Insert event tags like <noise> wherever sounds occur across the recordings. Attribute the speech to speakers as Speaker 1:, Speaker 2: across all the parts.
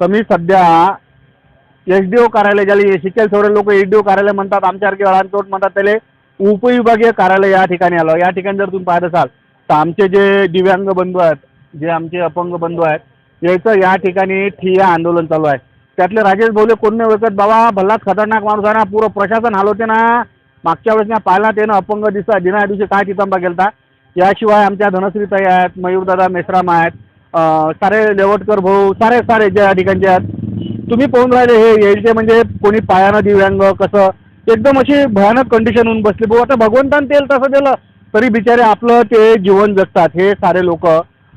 Speaker 1: तर मी सध्या S D O कार्यालय ज्याला शिकेल थोडे लोक एस डी ओ कार्यालय म्हणतात आमच्यासारखे अळांचोट म्हणतात त्याला उपविभागीय कार्यालय या ठिकाणी आलो. या ठिकाणी जर तुम्ही पाहत असाल तर आमचे जे दिव्यांग बंधू आहेत जे आमचे अपंग बंधू आहेत याचं या ठिकाणी ठिया आंदोलन चालू आहे. त्यातले राजेश भोले कोण नाही ओळखत बाबा भल्लाच खतरनाक माणूस आहे ना पुरं प्रशासन हलवते ना मागच्या वेळेस ना पाहिला त्यानं अपंग दिसा दिना दिवशी काय तिथंबा गेलता? याशिवाय आमच्या धनश्रीताई आहेत मयूरदादा मेश्राम आहेत सारे लेवटकर भाऊ सारे सारे ज्या या ठिकाणचे आहेत. तुम्ही पाहून राहिले हे यायचे म्हणजे कोणी पायानं दिव्यांग कसं? एकदम अशी भयानक कंडिशन होऊन बसली. भाऊ आता भगवंतान तेल तसं दिलं तरी बिचारे आपलं ते जीवन जगतात हे सारे लोक.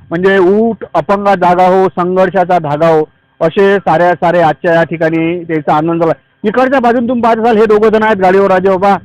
Speaker 1: म्हणजे ऊट अपंगा जागा हो संघर्षाचा धागा हो असे साऱ्या सारे आजच्या या ठिकाणी त्याचा आनंद झाला इकडच्या बाजून तुम्ही पाहत असाल हे दोघं जण आहेत गाडीवर राजे बाबा.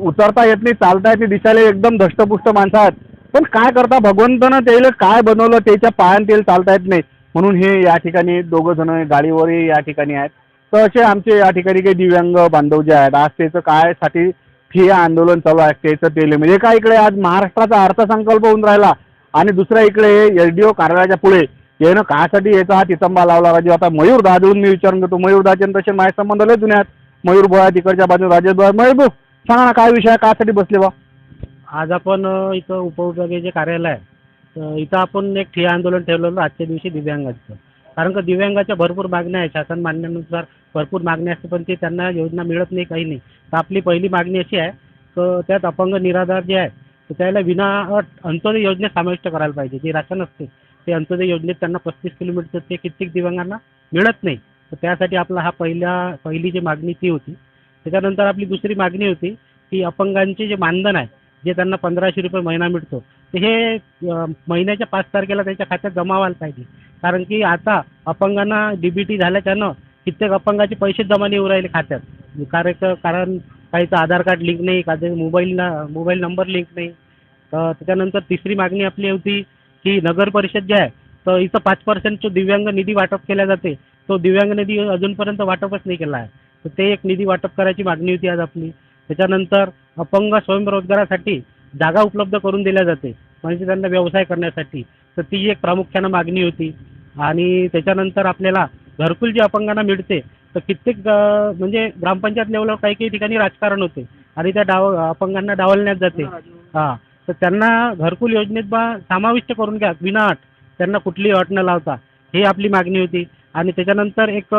Speaker 1: उतरता येत नाही चालता येत नाही दिसायला एकदम धष्टपुष्ट माणसं आहेत. पण काय करता भगवंतानं त्याला काय बनवलं त्याच्या पायान तेल चालता येत नाही. म्हणून हे या ठिकाणी दोघं जण गाडीवरही या ठिकाणी आहेत. तर असे आमचे या ठिकाणी काही दिव्यांग बांधव जे आहेत आज त्याचं काय साठी ठिय्या आंदोलन चालू आहे त्याचं तेल म्हणजे एका इकडे आज महाराष्ट्राचा अर्थसंकल्प होऊन राहिला आणि दुसऱ्या इकडे एस डी ओ कार्यालयाच्या पुढे येणं कायसाठी याचा हा तितंबा लावला. राजू आता मयूर दादून मी विचारून घेतो. मयूर दाचे तसे माझे संबंध लय जुने आहेत. मयूर बोळा तिकडच्या बाजूला राजेश बोळा. मयूर भाऊ सांगा ना काय विषय आहे? कासाठी बसले बा?
Speaker 2: आज आपण इथं उपविभागीय जे कार्यालय आहे तर इथं आपण एक ठिय्या आंदोलन ठेवलेलं आजच्या दिवशी दिव्यांगाचं. कारण का दिव्यांगाच्या भरपूर मागण्या आहे शासन मान्यानुसार भरपूर मागण्या असते पण ते त्यांना योजना मिळत नाही काही नाही. तर आपली पहिली मागणी अशी आहे तर त्यात अपंग निराधार जे आहे तर त्याला विना अट अंत्योदय योजनेत समाविष्ट करायला पाहिजे. जे राशन असते ते अंत्योदय योजनेत त्यांना पस्तीस किलोमीटर ते कित्येक दिव्यांगांना मिळत नाही. तर त्यासाठी आपला हा पहिला पहिली जी मागणी ती होती. त्याच्यानंतर आपली दुसरी मागणी होती की अपंगांचे जे मानधन आहे जे त्यांना पंधराशे रुपये महिना मिळतो ते हे महिन्याच्या पाच तारखेला त्यांच्या खात्यात जमा व्हायला पाहिजे. कारण की आता अपंगांना डी बी टी झाल्याच्यानं कित्येक अपंगाचे पैसे जमा नाही होऊ राहिले खात्यात. कारण कारण काहीचं आधार कार्ड लिंक नाही काही मोबाईल मोबाईल नंबर लिंक नाही. तर त्याच्यानंतर तिसरी मागणी आपली होती की नगर परिषद जे आहे तर इथं पाच पर्सेंट जो दिव्यांग निधी वाटप केला जाते. तो दिव्यांग निधी अजूनपर्यंत वाटपच नाही केला आहे. तर ते एक निधी वाटप करायची मागणी होती आज आपली. त्याच्यानंतर अपंग स्वयंरोजगारासाठी जागा उपलब्ध करून दिल्या जाते. म्हणजे त्यांना व्यवसाय करण्यासाठी. तर ती एक प्रामुख्यानं मागणी होती. आणि त्याच्यानंतर आपल्याला घरकुल जे अपंगांना मिळते तर कित्येक म्हणजे ग्रामपंचायत लेवलवर काही काही ठिकाणी राजकारण होते. आणि त्या डाव अपंगांना डावलण्यात जाते. हां. तर त्यांना घरकुल योजनेत बा समाविष्ट करून घ्या. विना अट. त्यांना कुठलीही अट न लावता. ही आपली मागणी होती. आणि त्याच्यानंतर एक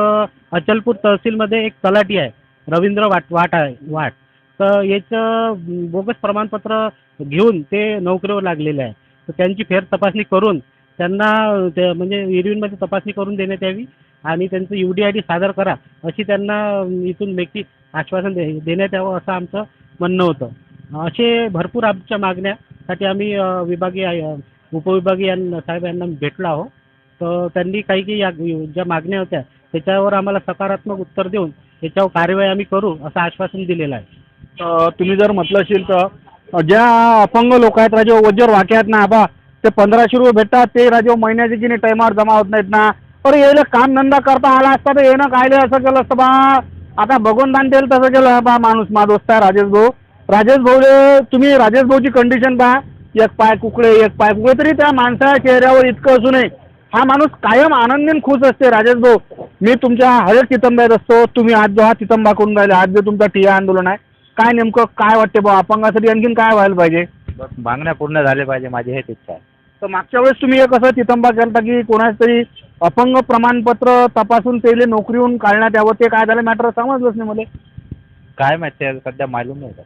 Speaker 2: अचलपूर तहसीलमध्ये एक तलाठी आहे. रवींद्र वाट वाट आहे वाट. तर याचं बोगस प्रमाणपत्र घेऊन ते नोकरीवर लागलेले आहे. तर त्यांची फेर तपासणी करून त्यांना ते म्हणजे इरविनमध्ये तपासणी करून देण्यात यावी आणि त्यांचं यू डी आय डी सादर करा अशी त्यांना इथून लेखी आश्वासन दे देण्यात यावं असं आमचं म्हणणं होतं. असे भरपूर आमच्या मागण्यासाठी आम्ही विभागीय उपविभागीय यांना साहेब यांना भेटलो आहोत. तर त्यांनी काही काही या ज्या मागण्या होत्या त्याच्यावर आम्हाला सकारात्मक उत्तर देऊन त्याच्यावर कार्यवाही आम्ही करू असं आश्वासन दिलेलं आहे.
Speaker 1: तुम्ही जर म्हटलं असेल तर ज्या अपंग लोक आहेत राजे वजर वाक्य आहेत ना आबा ते पंधराशे रुपये भेटतात ते राजे महिन्याचे की नाही टायमावर जमा होत नाहीत ना. अरे यायला काम धंदा करता आला असता तर येणं कायले असं केलं असतं बा? आता भगवंतान तेल तसं केलं बा माणूस मा दोस्त आहे राजेश भाऊ. राजेश भाऊले तुम्ही राजेश भाऊची कंडिशन पहा. एक पाय कुकडे एक पाय कुकडे तरी त्या माणसाच्या चेहऱ्यावर इतकं असू नये. हा माणूस कायम आनंदीन खुश असते राजेश भाऊ. मी तुमच्या हरेक तितंब्यात असतो तुम्ही आज जो हा तितंबा करून राहिले आज जो तुमचा टिया आंदोलन आहे काय नेमकं काय वाटते बा अपंगासाठी आणखीन काय व्हायला पाहिजे?
Speaker 3: बस मागण्या पूर्ण झाल्या पाहिजे माझी हेच इच्छा आहे.
Speaker 1: तर मागच्या वेळेस तुम्ही एक असं तितंबा केला की कोणाच तरी अपंग प्रमाणपत्र तपासून त्याला नोकरीहून काढण्यात यावं ते काय झालं? मॅटर समजलंच नाही मला.
Speaker 3: काय माहिती आहे सध्या मालूम नाही का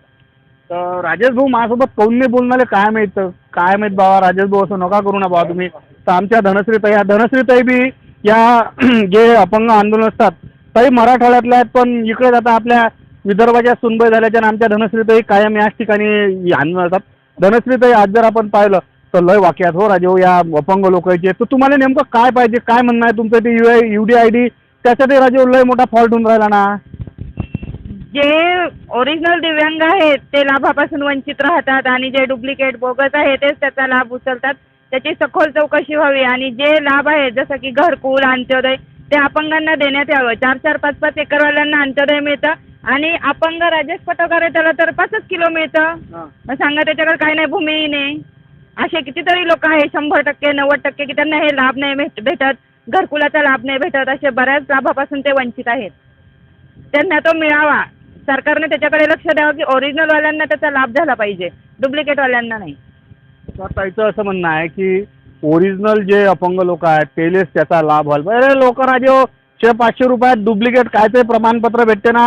Speaker 1: तर राजेश भाऊ माझ्यासोबत काऊन नाही बोलणारे काय माहीत? काय माहीत बाबा राजेश भाऊ असं नका करू ना बाबा तुम्ही. तर आमच्या धनश्रीताई ह्या धनश्रीताई बी या <clears throat> जे अपंग आंदोलन असतात ताई मराठवाड्यातल्या आहेत पण इकडे जाता आपल्या विदर्भाच्या सुनबाई झाल्याच्या आमच्या धनश्रीतही कायम याच ठिकाणी आंदोलन धनश्रीतही आज जर आपण पाहिलं तर लय वाक्यात हो राजे हो या अपंग लोकांचे. तर तुम्हाला नेमकं काय पाहिजे काय म्हणणं आहे तुमचं ते U I U D I D त्यासाठी राजे हो, लय मोठा फॉल्ट होऊन राहिला ना.
Speaker 4: जे ओरिजिनल दिव्यांग आहेत ते लाभापासून वंचित राहतात आणि जे डुप्लिकेट बोगस आहे तेच त्याचा लाभ उचलतात. त्याची सखोल चौकशी व्हावी आणि जे लाभ आहेत जसं की घरकुल अंत्योदय ते अपंगांना देण्यात यावं. चार चार पाच पाच एकरवाल्यांना अंत्योदय मिळतं. आणि अपंग राजेश पटोकार आहे त्याला तर पाचच किलो मिळतं. मग सांगा त्याच्याकडे काय नाही भूमी नाही. असे कितीतरी लोक आहे शंभर टक्के नव्वद टक्के की त्यांना हे लाभ नाही भेट भेटत. घरकुलाचा लाभ नाही भेटत. असे बऱ्याच लाभापासून ते वंचित आहेत. त्यांना तो मिळावा. सरकारने त्याच्याकडे लक्ष द्यावं की ओरिजिनलवाल्यांना त्याचा लाभ झाला पाहिजे. डुप्लिकेटवाल्यांना नाही.
Speaker 1: तर ताईचं असं म्हणणं आहे की ओरिजिनल जे अपंग लोक आहेत तेलेच त्याचा लाभ व्हायला पाहिजे. अरे लोक राजे शे पाचशे रुपयात डुप्लिकेट काय ते प्रमाणपत्र भेटते ना.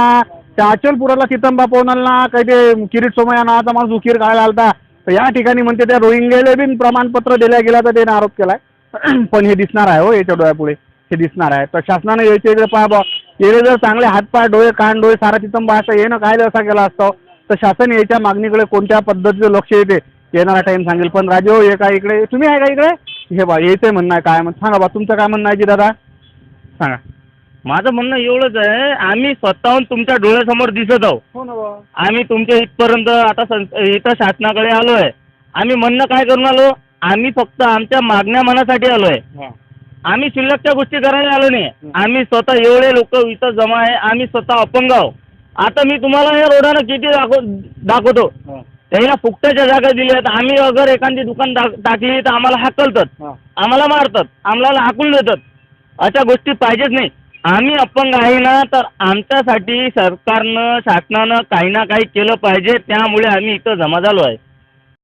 Speaker 1: त्या अचलपुराला चितंबा पवनाला काही ते किरीट सोमय्या नावाचा माणूस उकीर काढायला आलता. तर या ठिकाणी म्हणते त्या रोहिंग्याला बिन प्रमाणपत्र दिल्या गेला तर त्याने आरोप केलाय. <clears throat> पण हे दिसणार आहे हो याच्या डोळ्यापुढे. हे दिसणार आहे. तर शासनाने याच्या इकडे पहा बा जर चांगले हातपाय डोळे कान डोळे सारा चितंबा असं येणं काय असा केला असतो? तर शासन याच्या मागणीकडे कोणत्या पद्धतीचं लक्ष येते? येणारा टाइम सांगेल. पण राजू हो, हे काय इकडे? तुम्ही आहे का इकडे? हे बा यायचंय म्हणणं आहे काय म्हण सांगा बा तुमचं काय म्हणणं आहे जी दादा? सांगा.
Speaker 5: माझं म्हणणं एवढंच आहे आम्ही स्वतःहून तुमच्या डोळ्यासमोर दिसत आहोत.
Speaker 1: हो ना
Speaker 5: आम्ही तुमच्या इथपर्यंत आता सं इथं शासनाकडे आलो आहे आम्ही म्हणणं काय करून आलो? आम्ही फक्त आमच्या मागण्या मनासाठी आलो आहे आम्ही शिल्लकच्या गोष्टी करायला आलो नाही. आम्ही स्वतः एवढे लोक इथं जमा आहे आम्ही स्वतः अपंग आहो आता मी तुम्हाला या रोडानं किती दाखव दाखवतो? त्यांना फुकट्याच्या जागा दिल्या आहेत. आम्ही अगर एखादी दुकान टा- टाकली तर आम्हाला हाकलतात. आम्हाला मारतात. आम्हाला हाकून देतात. अशा गोष्टी पाहिजेच नाही. आम्ही अपंग आहे ना तर आमच्यासाठी सरकारनं शासनानं काही ना काही केलं पाहिजे. त्यामुळे आम्ही इथं जमा झालो आहे.